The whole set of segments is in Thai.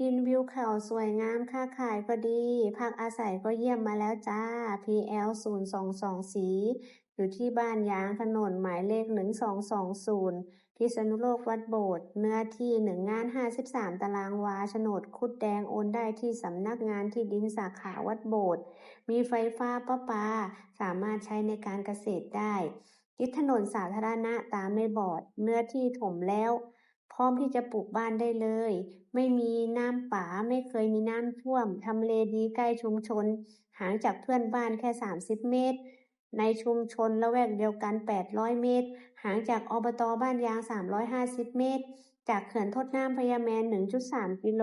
ดินวิวเขาสวยงามค่าขายก็ดี พักอาศัยก็เยี่ยมมาแล้วจ้า PL 022สีอยู่ที่บ้านยางถนนหมายเลข 1220 พิษณุโลกวัดโบสถ์เนื้อที่1งาน 53 ตารางวาโฉนดคุดแดงโอนได้ที่สำนักงานที่ดินสาขาวัดโบสถ์มีไฟฟ้าประปา สามารถใช้ในการเกษตรได้ยึดถนนสาธารณะตามในบอร์ด เนื้อที่ถมแล้ว พร้อมที่จะปลูกบ้านได้เลย ไม่มีน้ำป่าไม่เคยมีน้ำท่วมทำเลดีใกล้ชุมชน ห่างจากเพื่อนบ้านแค่ 30 เมตร ในชุมชนละแวกเดียวกัน 800 เมตร ห่างจากอบตบ้านยาง 350 เมตร จากเขื่อนทดน้ำพญาแมน 1.3 กิโล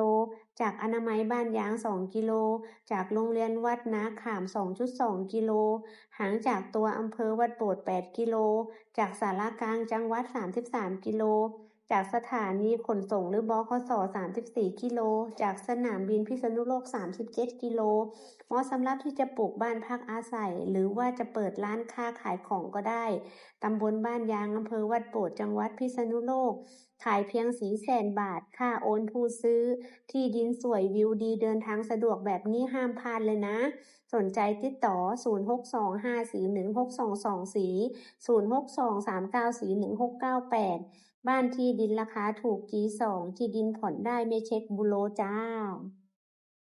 จากอนามัยบ้านยาง 2 กิโล จากโรงเรียนวัดนาขาม 2.2 กิโล ห่างจากตัวอำเภอวัดโบสถ์8กิโล จากสารากลางจังหวัด 33 กิโล จากสถานีขนส่งหรือบอขส34 กิโล จากสนามบินพิษณุโลก 37 กิโลเหมาะสำหรับที่จะปลูกบ้านพักอาศัย หรือว่าจะเปิดร้านค้าขายของก็ได้ ตำบลบ้านยางอำเภอวัดโบดจังหวัดพิษณุโลก ขายเพียงสีแสนบาท ค่าโอนผู้ซื้อ ที่ดินสวยวิวดีเดินทางสะดวกแบบนี้ห้ามพลาดเลยนะ สนใจติดต่อ 0625416224 0623941698 บ้านที่ดินราคาถูกกี๒ที่ดินผ่อนได้ไม่เช็คบุโรจ้า